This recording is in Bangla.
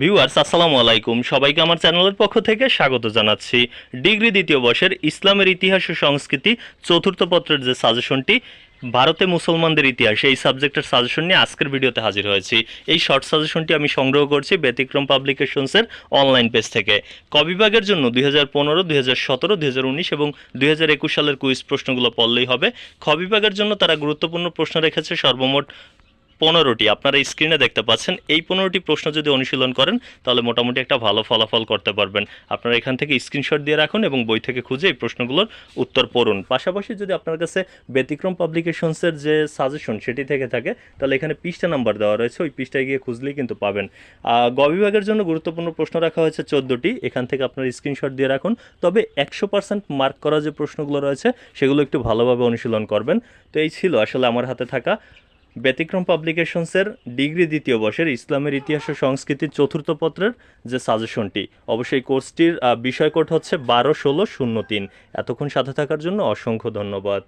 ভিউয়ার্স আসসালামু আলাইকুম। সবাইকে আমার চ্যানেলের পক্ষ থেকে স্বাগত জানাচ্ছি। ডিগ্রি দ্বিতীয় বর্ষের ইসলামের ইতিহাস ও সংস্কৃতি চতুর্থ পত্রের যে সাজেশনটি ভারতে মুসলমানদের ইতিহাস, এই সাবজেক্টের সাজেশন নিয়ে আজকের ভিডিওতে হাজির হয়েছি। এই শর্ট সাজেশনটি আমি সংগ্রহ করছি ব্যতিক্রম পাবলিকেশনসের অনলাইন পেজ থেকে। কবিভাগের জন্য দুই হাজার পনেরো, দুই হাজার সতেরো, দুই হাজার উনিশ এবং দুই হাজার একুশ সালের কুইজ প্রশ্নগুলো পড়লেই হবে। খবিভাগের জন্য তারা গুরুত্বপূর্ণ প্রশ্ন রেখেছে সর্বমোট পনেরোটি। আপনারা স্ক্রিনে দেখতে পাচ্ছেন, এই পনেরোটি প্রশ্ন যদি অনুশীলন করেন, তাহলে মোটামুটি একটা ভালো ফলাফল করতে পারবেন। আপনারা এখান থেকে স্ক্রিনশট দিয়ে রাখুন এবং বই থেকে খুঁজে এই প্রশ্নগুলোর উত্তর পড়ুন। পাশাপাশি যদি আপনার কাছে ব্যতিক্রম পাবলিকেশনসের যে সাজেশন সেটি থেকে থাকে, তাহলে এখানে পৃষ্ঠা নাম্বার দেওয়া রয়েছে। ওই পৃষ্ঠায় গিয়ে খুঁজলেই কিন্তু পাবেন। গ বিভাগের জন্য গুরুত্বপূর্ণ প্রশ্ন রাখা হয়েছে চোদ্দোটি। এখান থেকে আপনার স্ক্রিনশট দিয়ে রাখুন। তবে একশো পার্সেন্ট মার্ক করা যে প্রশ্নগুলো রয়েছে, সেগুলো একটু ভালোভাবে অনুশীলন করবেন। তো এই ছিল আসলে আমার হাতে থাকা ব্যতিক্রম পাবলিকেশনসের ডিগ্রি দ্বিতীয় বর্ষের ইসলামের ইতিহাস ও সংস্কৃতির চতুর্থ পত্রের যে সাজেশনটি অবশ্যই কোর্সটির আহ, বিষয় কোর্ট হচ্ছে বারো ষোলো শূন্য তিন। এতক্ষণ সাথে থাকার জন্য অসংখ্য ধন্যবাদ।